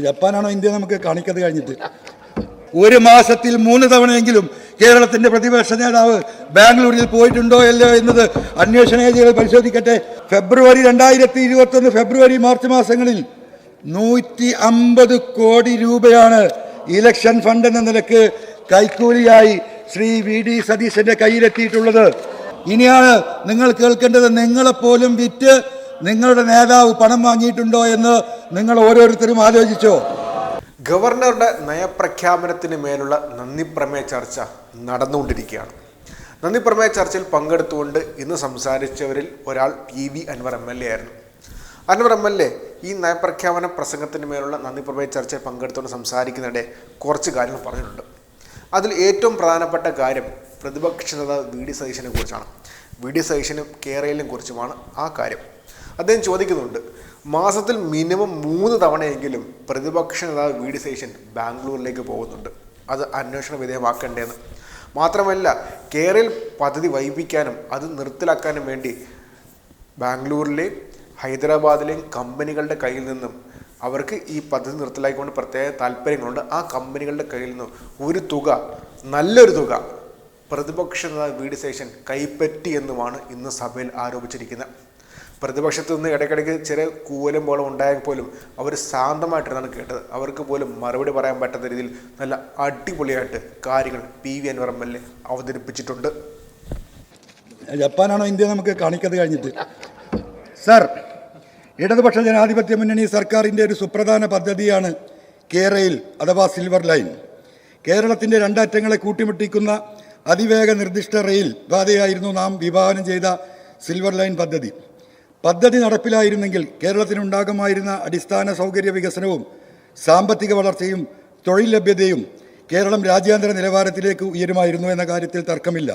ജപ്പാനാണോ India നമുക്ക് കാണിക്കത് കഴിഞ്ഞിട്ട്. ഒരു മാസത്തിൽ മൂന്ന് തവണയെങ്കിലും കേരളത്തിന്റെ പ്രതിപക്ഷ നേതാവ് ബാംഗ്ലൂരിൽ പോയിട്ടുണ്ടോ അല്ലയോ എന്നത് അന്വേഷണ ഏജൻസികൾ പരിശോധിക്കട്ടെ. ഫെബ്രുവരി രണ്ടായിരത്തി ഇരുപത്തി ഒന്ന് ഫെബ്രുവരി മാർച്ച് മാസങ്ങളിൽ നൂറ്റി അമ്പത് കോടി രൂപയാണ് ഇലക്ഷൻ ഫണ്ട് എന്ന നിലയ്ക്ക് കൈക്കൂലിയായി ശ്രീ വി ഡി സതീശന്റെ കയ്യിലെത്തിയിട്ടുള്ളത്. ഇനിയാണ് നിങ്ങൾ കേൾക്കേണ്ടത് നിങ്ങളെപ്പോലും വിറ്റ് നിങ്ങളുടെ നേതാവ് പണം വാങ്ങിയിട്ടുണ്ടോ എന്ന് നിങ്ങൾ ഓരോരുത്തരും ആലോചിച്ചോ. ഗവർണറുടെ നയപ്രഖ്യാപനത്തിന് മേലുള്ള നന്ദി പ്രമേയ ചർച്ച നടന്നുകൊണ്ടിരിക്കുകയാണ്. നന്ദി പ്രമേയ ചർച്ചയിൽ പങ്കെടുത്തുകൊണ്ട് ഇന്ന് സംസാരിച്ചവരിൽ ഒരാൾ P V Anvar M L A ആയിരുന്നു. അൻവർ എം എൽ എ ഈ നയപ്രഖ്യാപന പ്രസംഗത്തിന് മേലുള്ള നന്ദി പ്രമേയ ചർച്ചയിൽ പങ്കെടുത്തുകൊണ്ട് സംസാരിക്കുന്നതിടെ കുറച്ച് കാര്യങ്ങൾ പറഞ്ഞിട്ടുണ്ട്. അതിൽ ഏറ്റവും പ്രധാനപ്പെട്ട കാര്യം പ്രതിപക്ഷ നേതാവ് വി ഡി സതീശനെ കുറിച്ചാണ്. വി ഡി സതീശനും കേരളയിലും കുറിച്ചുമാണ് ആ കാര്യം. അദ്ദേഹം ചോദിക്കുന്നുണ്ട് മാസത്തിൽ മിനിമം മൂന്ന് തവണയെങ്കിലും പ്രതിപക്ഷ നേതാവ് വി ഡി സേഷൻ ബാംഗ്ലൂരിലേക്ക് പോകുന്നുണ്ട്. അത് അന്വേഷണ വിധേയമാക്കേണ്ടതെന്ന്. മാത്രമല്ല കേരളയിൽ പദ്ധതി വൈപ്പിക്കാനും അത് നിർത്തലാക്കാനും വേണ്ടി ബാംഗ്ലൂരിലെയും ഹൈദരാബാദിലെയും കമ്പനികളുടെ കയ്യിൽ നിന്നും അവർക്ക് ഈ പദ്ധതി നിർത്തലാക്കിക്കൊണ്ട് പ്രത്യേക താല്പര്യങ്ങളുണ്ട് ആ കമ്പനികളുടെ കയ്യിൽ നിന്നും ഒരു തുക നല്ലൊരു തുക പ്രതിപക്ഷ നേതാവ് വി ഡി സേഷൻ കൈപ്പറ്റി എന്നുമാണ് ഇന്ന് സഭയിൽ ആരോപിച്ചിരിക്കുന്നത്. പ്രതിപക്ഷത്ത് നിന്ന് ഇടയ്ക്കിടയ്ക്ക് ചെറിയ കൂവലും പോലും ഉണ്ടായെങ്കിൽ പോലും അവർ ശാന്തമായിട്ടാണ് കേട്ടത്. അവർക്ക് പോലും മറുപടി പറയാൻ പറ്റാത്ത രീതിയിൽ നല്ല അടിപൊളിയായിട്ട് കാര്യങ്ങൾ P V Anvar M L A അവതരിപ്പിച്ചിട്ടുണ്ട്. ജപ്പാനാണോ ഇന്ത്യ നമുക്ക് കാണിക്കത് കഴിഞ്ഞിട്ട്? സർ ഇടതുപക്ഷ ജനാധിപത്യ മുന്നണി സർക്കാരിന്റെ ഒരു സുപ്രധാന പദ്ധതിയാണ് കേരയിൽ അഥവാ സിൽവർ ലൈൻ. കേരളത്തിന്റെ രണ്ടറ്റങ്ങളെ കൂട്ടിമുട്ടിക്കുന്ന അതിവേഗ നിർദ്ദിഷ്ട റെയിൽ പാതയായിരുന്നു നാം വിഭാവനം ചെയ്ത സിൽവർ ലൈൻ പദ്ധതി. പദ്ധതി നടപ്പിലായിരുന്നെങ്കിൽ കേരളത്തിനുണ്ടാകുമായിരുന്ന അടിസ്ഥാന സൗകര്യ വികസനവും സാമ്പത്തിക വളർച്ചയും തൊഴിൽ ലഭ്യതയും കേരളം രാജ്യാന്തര നിലവാരത്തിലേക്ക് ഉയരുമായിരുന്നു എന്ന കാര്യത്തിൽ തർക്കമില്ല.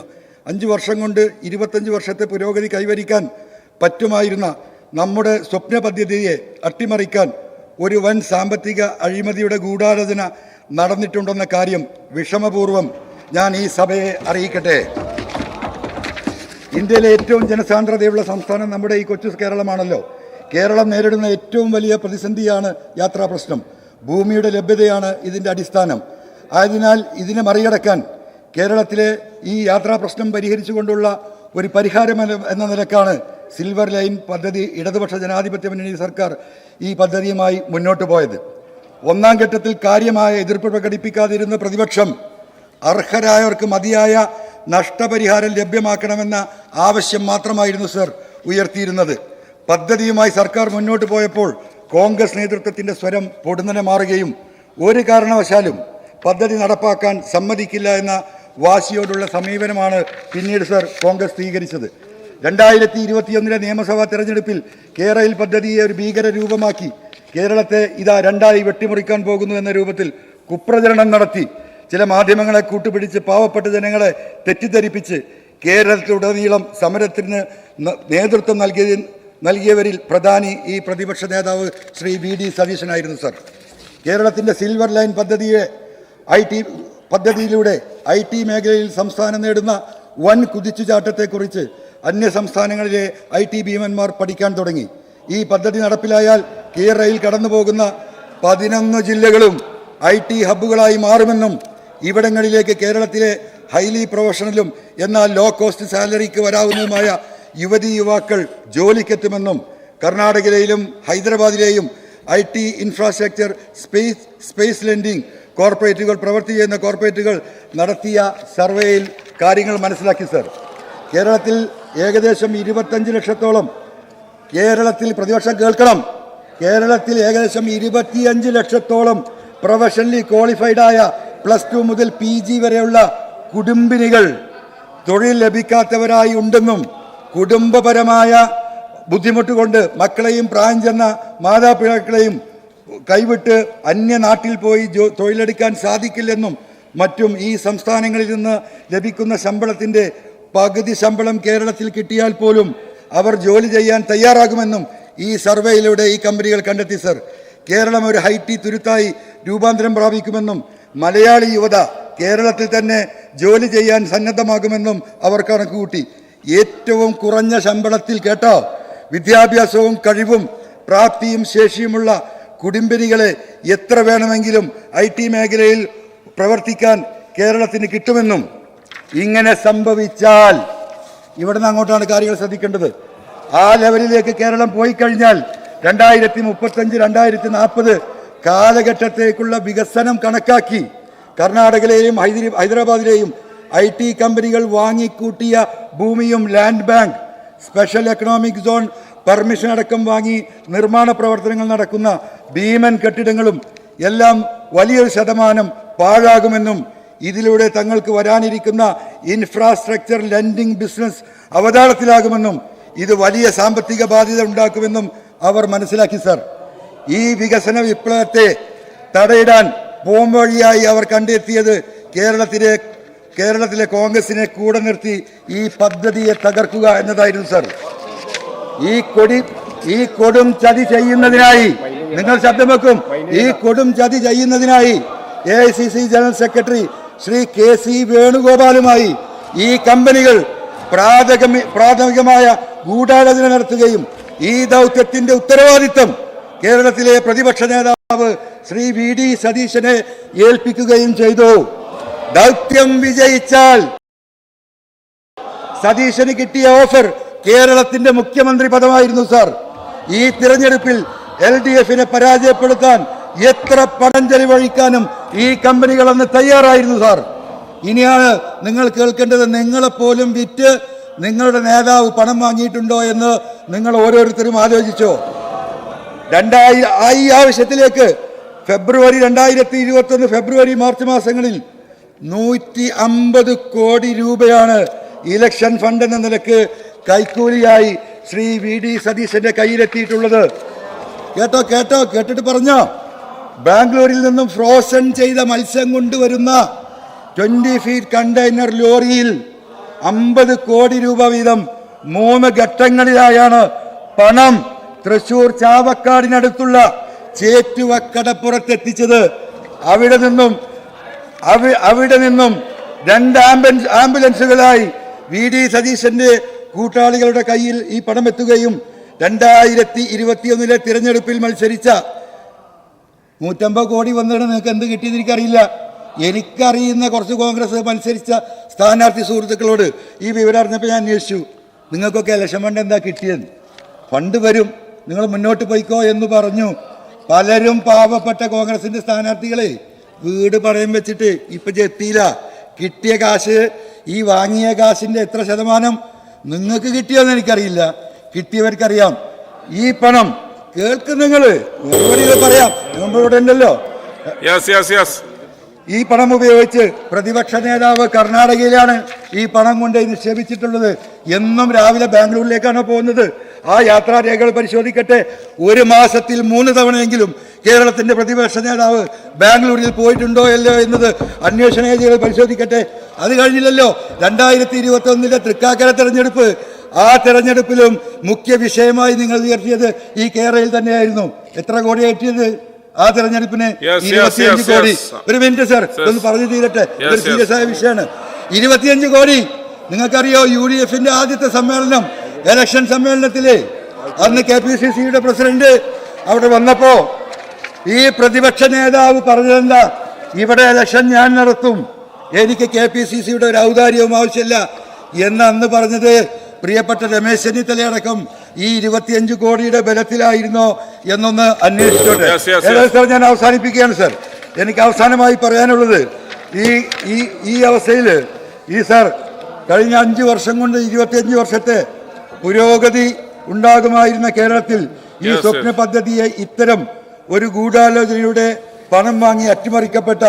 അഞ്ച് വർഷം കൊണ്ട് ഇരുപത്തഞ്ച് വർഷത്തെ പുരോഗതി കൈവരിക്കാൻ പറ്റുമായിരുന്ന നമ്മുടെ സ്വപ്ന പദ്ധതിയെ അട്ടിമറിക്കാൻ ഒരു വൻ സാമ്പത്തിക അഴിമതിയുടെ ഗൂഢാലോചന നടന്നിട്ടുണ്ടെന്ന കാര്യം വിഷമപൂർവം ഞാൻ ഈ സഭയെ അറിയിക്കട്ടെ. ഇന്ത്യയിലെ ഏറ്റവും ജനസാന്ദ്രതയുള്ള സംസ്ഥാനം നമ്മുടെ ഈ കൊച്ചു കേരളമാണല്ലോ. കേരളം നേരിടുന്ന ഏറ്റവും വലിയ പ്രതിസന്ധിയാണ് യാത്രാ പ്രശ്നം. ഭൂമിയുടെ ലഭ്യതയാണ് ഇതിന്റെ അടിസ്ഥാനം. ആയതിനാൽ ഇതിനെ മറികടക്കാൻ കേരളത്തിലെ ഈ യാത്രാ പ്രശ്നം പരിഹരിച്ചുകൊണ്ടുള്ള ഒരു പരിഹാരം എന്ന- നിലക്കാണ് സിൽവർ ലൈൻ പദ്ധതി ഇടതുപക്ഷ ജനാധിപത്യ മുന്നണി സർക്കാർ ഈ പദ്ധതിയുമായി മുന്നോട്ട് പോയത്. ഒന്നാം ഘട്ടത്തിൽ കാര്യമായ എതിർപ്പ് പ്രകടിപ്പിക്കാതിരുന്ന പ്രതിപക്ഷം അർഹരായവർക്ക് മതിയായ നഷ്ടപരിഹാരം ലഭ്യമാക്കണമെന്ന ആവശ്യം മാത്രമായിരുന്നു സർ ഉയർത്തിയിരുന്നത്. പദ്ധതിയുമായി സർക്കാർ മുന്നോട്ട് പോയപ്പോൾ കോൺഗ്രസ് നേതൃത്വത്തിന്റെ സ്വരം പൊടുന്നനെ മാറുകയും ഒരു കാരണവശാലും പദ്ധതി നടപ്പാക്കാൻ സമ്മതിക്കില്ല എന്ന വാശിയോടുള്ള സമീപനമാണ് പിന്നീട് സർ കോൺഗ്രസ് സ്വീകരിച്ചത്. രണ്ടായിരത്തി ഇരുപത്തിയൊന്നിലെ നിയമസഭാ തെരഞ്ഞെടുപ്പിൽ കേരളയിൽ പദ്ധതിയെ ഒരു ഭീകര രൂപമാക്കി. കേരളത്തെ ഇതാ രണ്ടായി വെട്ടിമുറിക്കാൻ പോകുന്നു എന്ന രൂപത്തിൽ കുപ്രചരണം നടത്തി. ചില മാധ്യമങ്ങളെ കൂട്ടുപിടിച്ച് പാവപ്പെട്ട ജനങ്ങളെ തെറ്റിദ്ധരിപ്പിച്ച് കേരളത്തിലുടനീളം സമരത്തിന് നേതൃത്വം നൽകിയ നൽകിയവരിൽ പ്രധാനി ഈ പ്രതിപക്ഷ നേതാവ് ശ്രീ വി ഡി സതീശനായിരുന്നു സർ. കേരളത്തിന്റെ സിൽവർ ലൈൻ പദ്ധതിയെ ഐ ടി പദ്ധതിയിലൂടെ ഐ ടി മേഖലയിൽ സംസ്ഥാനം നേടുന്ന വൻ കുതിച്ചുചാട്ടത്തെക്കുറിച്ച് അന്യ സംസ്ഥാനങ്ങളിലെ ഐ ടി ഭീമന്മാർ പഠിക്കാൻ തുടങ്ങി. ഈ പദ്ധതി നടപ്പിലായാൽ കേരളയിൽ കടന്നു പോകുന്ന പതിനൊന്ന് ജില്ലകളും ഐ ടി ഹബ്ബുകളായി മാറുമെന്നും ഇവിടങ്ങളിലേക്ക് കേരളത്തിലെ ഹൈലി പ്രൊഫഷണലും എന്നാൽ ലോ കോസ്റ്റ് സാലറിക്ക് വരാവുന്നതുമായ യുവതി യുവാക്കൾ ജോലിക്കെത്തുമെന്നും കർണാടകയിലെയും ഹൈദരാബാദിലെയും I T infrastructure space space lending കോർപ്പറേറ്റുകൾ പ്രവർത്തി ചെയ്യുന്ന കോർപ്പറേറ്റുകൾ നടത്തിയ സർവേയിൽ കാര്യങ്ങൾ മനസ്സിലാക്കി സർ കേരളത്തിൽ ഏകദേശം ഇരുപത്തഞ്ച് ലക്ഷത്തോളം കേരളത്തിൽ പ്രതിപക്ഷം കേൾക്കണം. കേരളത്തിൽ ഏകദേശം ഇരുപത്തിയഞ്ച് ലക്ഷത്തോളം പ്രൊഫഷണലി ക്വാളിഫൈഡായ പ്ലസ് ടു മുതൽ പി ജി വരെയുള്ള കുടുംബിനികൾ തൊഴിൽ ലഭിക്കാത്തവരായി ഉണ്ടെന്നും കുടുംബപരമായ ബുദ്ധിമുട്ട് കൊണ്ട് മക്കളെയും പ്രായം ചെന്ന മാതാപിതാക്കളെയും കൈവിട്ട് അന്യനാട്ടിൽ പോയി തൊഴിലെടുക്കാൻ സാധിക്കില്ലെന്നും മറ്റും ഈ സംസ്ഥാനങ്ങളിൽ നിന്ന് ലഭിക്കുന്ന ശമ്പളത്തിന്റെ പകുതി ശമ്പളം കേരളത്തിൽ കിട്ടിയാൽ പോലും അവർ ജോലി ചെയ്യാൻ തയ്യാറാകുമെന്നും ഈ സർവേയിലൂടെ ഈ കമ്പനികൾ കണ്ടെത്തി സർ. കേരളം ഒരു ഹൈറ്റി തുരുത്തായി രൂപാന്തരം പ്രാപിക്കുമെന്നും മലയാളി യുവത കേരളത്തിൽ തന്നെ ജോലി ചെയ്യാൻ സന്നദ്ധമാകുമെന്നും അവർ കണക്കുകൂട്ടി. ഏറ്റവും കുറഞ്ഞ ശമ്പളത്തിൽ കേട്ടോ വിദ്യാഭ്യാസവും കഴിവും പ്രാപ്തിയും ശേഷിയുമുള്ള കുടുംബിനികളെ എത്ര വേണമെങ്കിലും ഐ ടി മേഖലയിൽ പ്രവർത്തിക്കാൻ കേരളത്തിന് കിട്ടുമെന്നും ഇങ്ങനെ സംഭവിച്ചാൽ ഇവിടുന്ന് അങ്ങോട്ടാണ് കാര്യങ്ങൾ ശ്രദ്ധിക്കേണ്ടത്. ആ ലെവലിലേക്ക് കേരളം പോയി കഴിഞ്ഞാൽ രണ്ടായിരത്തി മുപ്പത്തഞ്ച് രണ്ടായിരത്തി നാൽപ്പത് കാലഘട്ടത്തേക്കുള്ള വികസനം കണക്കാക്കി കർണാടകയിലെയും ഹൈദരി ഹൈദരാബാദിലെയും ഐ ടി കമ്പനികൾ വാങ്ങിക്കൂട്ടിയ ഭൂമിയും land bank special economic zone permission അടക്കം വാങ്ങി നിർമ്മാണ പ്രവർത്തനങ്ങൾ നടക്കുന്ന ഭീമൻ കെട്ടിടങ്ങളും എല്ലാം വലിയൊരു ശതമാനം പാഴാകുമെന്നും ഇതിലൂടെ തങ്ങൾക്ക് വരാനിരിക്കുന്ന ഇൻഫ്രാസ്ട്രക്ചർ ലെൻഡിംഗ് ബിസിനസ് അവതാളത്തിലാകുമെന്നും ഇത് വലിയ സാമ്പത്തിക ബാധ്യത ഉണ്ടാക്കുമെന്നും അവർ മനസ്സിലാക്കി സർ ഈ വികസന വിപ്ലവത്തെ തടയിടാൻ പോംവഴിയായി അവർ കണ്ടെത്തിയത് കേരളത്തിലെ കേരളത്തിലെ കോൺഗ്രസിനെ കൂടെ നിർത്തി ഈ പദ്ധതിയെ തകർക്കുക എന്നതായിരുന്നു സർ. ഈ കൊടി ഈ കൊടും ചതി ചെയ്യുന്നതിനായി നിങ്ങൾ ശബ്ദം വെക്കും. ഈ കൊടും ചതി ചെയ്യുന്നതിനായി A general secretary Shri K C വേണുഗോപാലുമായി ഈ കമ്പനികൾ പ്രാഥമിക പ്രാഥമികമായ ഗൂഢാലോചന നടത്തുകയും ഈ ദൗത്യത്തിന്റെ ഉത്തരവാദിത്തം കേരളത്തിലെ പ്രതിപക്ഷ നേതാവ് ശ്രീ വി ഡി സതീശനെ ഏൽപ്പിക്കുകയും ചെയ്തു. ദൗത്യം വിജയിച്ചാൽ സതീശന് കിട്ടിയ ഓഫർ കേരളത്തിന്റെ മുഖ്യമന്ത്രി പദമായിരുന്നു സാർ. ഈ തിരഞ്ഞെടുപ്പിൽ എൽ ഡി എഫിനെ പരാജയപ്പെടുത്താൻ എത്ര പണം ചെലവഴിക്കാനും ഈ കമ്പനികൾ അന്ന് തയ്യാറായിരുന്നു സാർ. ഇനിയാണ് നിങ്ങൾ കേൾക്കേണ്ടത് നിങ്ങളെപ്പോലും വിറ്റ് നിങ്ങളുടെ നേതാവ് പണം വാങ്ങിയിട്ടുണ്ടോ എന്ന് നിങ്ങൾ ഓരോരുത്തരും ആലോചിച്ചോ. രണ്ടായി ഈ ആവശ്യത്തിലേക്ക് ഫെബ്രുവരി രണ്ടായിരത്തി ഇരുപത്തൊന്ന് ഫെബ്രുവരി മാർച്ച് മാസങ്ങളിൽ നൂറ്റി അമ്പത് കോടി രൂപയാണ് ഇലക്ഷൻ ഫണ്ട് എന്ന നിലയ്ക്ക് കൈക്കൂലിയായി ശ്രീ വി ഡി സതീശന്റെ കയ്യിലെത്തിയിട്ടുള്ളത്. കേട്ടോ കേട്ടോ കേട്ടിട്ട് പറഞ്ഞോ? ബാംഗ്ലൂരിൽ നിന്നും ഫ്രോസൺ ചെയ്ത മത്സ്യം കൊണ്ടുവരുന്ന ട്വന്റി ഫീറ്റ് കണ്ടെയ്നർ ലോറിയിൽ അമ്പത് കോടി രൂപ വീതം മൂന്ന് ഘട്ടങ്ങളിലായാണ് പണം തൃശൂർ ചാവക്കാടിനടുത്തുള്ള ചേറ്റുവക്കടപ്പുറത്തെത്തിച്ചത് അവിടെ നിന്നും അവിടെ നിന്നും രണ്ട് ആംബുലൻസ് ആംബുലൻസുകളായി വി ഡി സതീശന്റെ കൂട്ടാളികളുടെ കയ്യിൽ ഈ പണം എത്തുകയും രണ്ടായിരത്തി ഇരുപത്തിയൊന്നിലെ തിരഞ്ഞെടുപ്പിൽ മത്സരിച്ച നൂറ്റമ്പത് കോടി വന്നിട്ട് നിങ്ങൾക്ക് എന്ത് കിട്ടിയെന്ന് എനിക്കറിയില്ല. എനിക്കറിയുന്ന കുറച്ച് കോൺഗ്രസ് മത്സരിച്ച സ്ഥാനാർത്ഥി സുഹൃത്തുക്കളോട് ഈ വിവരം അറിഞ്ഞപ്പോൾ ഞാൻ അന്വേഷിച്ചു. നിങ്ങൾക്കൊക്കെ ലക്ഷം ഫണ്ട് എന്താ കിട്ടിയത് ഫണ്ട് വരും. നിങ്ങൾ മുന്നോട്ട് പോയിക്കോ എന്ന് പറഞ്ഞു. പലരും പാവപ്പെട്ട കോൺഗ്രസിന്റെ സ്ഥാനാർത്ഥികളെ വീട് പണയം വെച്ചിട്ട് ഇപ്പൊ എത്തിയില്ല കിട്ടിയ കാശ് ഈ വാങ്ങിയ കാശിന്റെ എത്ര ശതമാനം നിങ്ങൾക്ക് കിട്ടിയോന്ന് എനിക്കറിയില്ല. കിട്ടിയവർക്കറിയാം. ഈ പണം കേൾക്കും നിങ്ങൾ പറയാം. നമ്മളിവിടെ ഉണ്ടല്ലോ. ഈ പണം ഉപയോഗിച്ച് പ്രതിപക്ഷ നേതാവ് കർണാടകയിലാണ് ഈ പണം കൊണ്ട് നിക്ഷേപിച്ചിട്ടുള്ളത്. എന്നും രാവിലെ ബാംഗ്ലൂരിലേക്കാണ് പോകുന്നത്? ആ യാത്രാരേഖകൾ പരിശോധിക്കട്ടെ. ഒരു മാസത്തിൽ മൂന്ന് തവണയെങ്കിലും കേരളത്തിന്റെ പ്രതിപക്ഷ നേതാവ് ബാംഗ്ലൂരിൽ പോയിട്ടുണ്ടോ അല്ലയോ എന്നത് അന്വേഷണ ഏജൻസികൾ പരിശോധിക്കട്ടെ. അത് കഴിഞ്ഞില്ലല്ലോ. രണ്ടായിരത്തി ഇരുപത്തൊന്നിലെ തൃക്കാക്കര തെരഞ്ഞെടുപ്പ്. ആ തെരഞ്ഞെടുപ്പിലും മുഖ്യ വിഷയമായി നിങ്ങൾ ഉയർത്തിയത് ഈ കേരളയിൽ തന്നെയായിരുന്നു. എത്ര കോടി ഏറ്റിയത് ആ തെരഞ്ഞെടുപ്പിന്? ഇരുപത്തിയഞ്ച് കോടി. ഒരു മിനിറ്റ് സാർ ഒന്ന് പറഞ്ഞു തീരട്ടെ. ഇതൊരു സീരിയസ് ആയ വിഷയമാണ്. ഇരുപത്തിയഞ്ച് കോടി. നിങ്ങൾക്കറിയോ യു ഡി എഫിന്റെ ആദ്യത്തെ സമ്മേളനം ഇലക്ഷൻ സമ്മേളനത്തിൽ അന്ന് കെ പി സി സിയുടെ പ്രസിഡന്റ് അവിടെ വന്നപ്പോ ഈ പ്രതിപക്ഷ നേതാവ് പറഞ്ഞതെന്താ? ഇവിടെ ഇലക്ഷൻ ഞാൻ നടത്തും. എനിക്ക് കെ പി സി സിയുടെ ഒരു ഔദാര്യവും ആവശ്യമില്ല. എന്ന് അന്ന് പറഞ്ഞത് പ്രിയപ്പെട്ട രമേശ് ചെന്നിത്തലയടക്കം ഈ ഇരുപത്തിയഞ്ച് കോടിയുടെ ബലത്തിലായിരുന്നോ എന്നൊന്ന് അന്വേഷിച്ചോട്ടെ. സാർ ഞാൻ അവസാനിപ്പിക്കുകയാണ് സാർ. എനിക്ക് അവസാനമായി പറയാനുള്ളത് ഈ ഈ ഈ അവസ്ഥയിൽ ഈ സാർ കഴിഞ്ഞ അഞ്ച് വർഷം കൊണ്ട് ഇരുപത്തിയഞ്ച് വർഷത്തെ പുരോഗതി ഉണ്ടാകുമായിരുന്ന കേരളത്തിൽ ഈ സ്വപ്ന പദ്ധതിയെ ഇത്തരം ഒരു ഗൂഢാലോചനയുടെ പണം വാങ്ങി അട്ടിമറിക്കപ്പെട്ട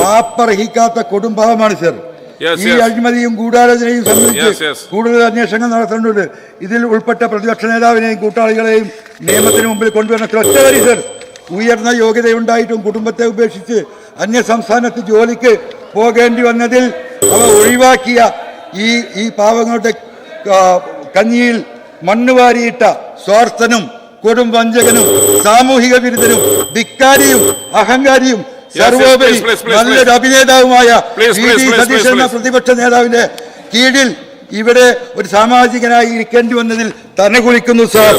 മാപ്പർഹിക്കാത്ത കുടുംബമാണ് സർ ഈ. അഴിമതിയും ഗൂഢാലോചനയും സംബന്ധിച്ച്. കൂടുതൽ അന്വേഷണങ്ങൾ നടത്തേണ്ടതുണ്ട് ഇതിൽ ഉൾപ്പെട്ട പ്രതിപക്ഷ നേതാവിനെയും കൂട്ടാളികളെയും നിയമത്തിന് മുമ്പിൽ കൊണ്ടുവരുന്ന ഒറ്റ വരി സർ ഉയർന്ന യോഗ്യതയുണ്ടായിട്ടും കുടുംബത്തെ ഉപേക്ഷിച്ച് അന്യ സംസ്ഥാനത്ത് ജോലിക്ക് പോകേണ്ടി വന്നതിൽ അവ ഒഴിവാക്കിയ ഈ ഈ പാവങ്ങളുടെ കഞ്ഞിയിൽ മണ്ണുവാരിയിട്ട സ്വാർത്ഥനും കൊടും വഞ്ചകനും സാമൂഹിക വിരുദ്ധനും ധിക്കാരിയും അഹങ്കാരിയും സർവോപരി നല്ലൊരു അഭിനേതാവുമായ സതീശൻ എന്ന പ്രതിപക്ഷ നേതാവിന്റെ കീഴിൽ ഇവിടെ ഒരു സാമാജികനായി ഇരിക്കേണ്ടി വന്നതിൽ തന്നെ കുളിക്കുന്നു സാർ.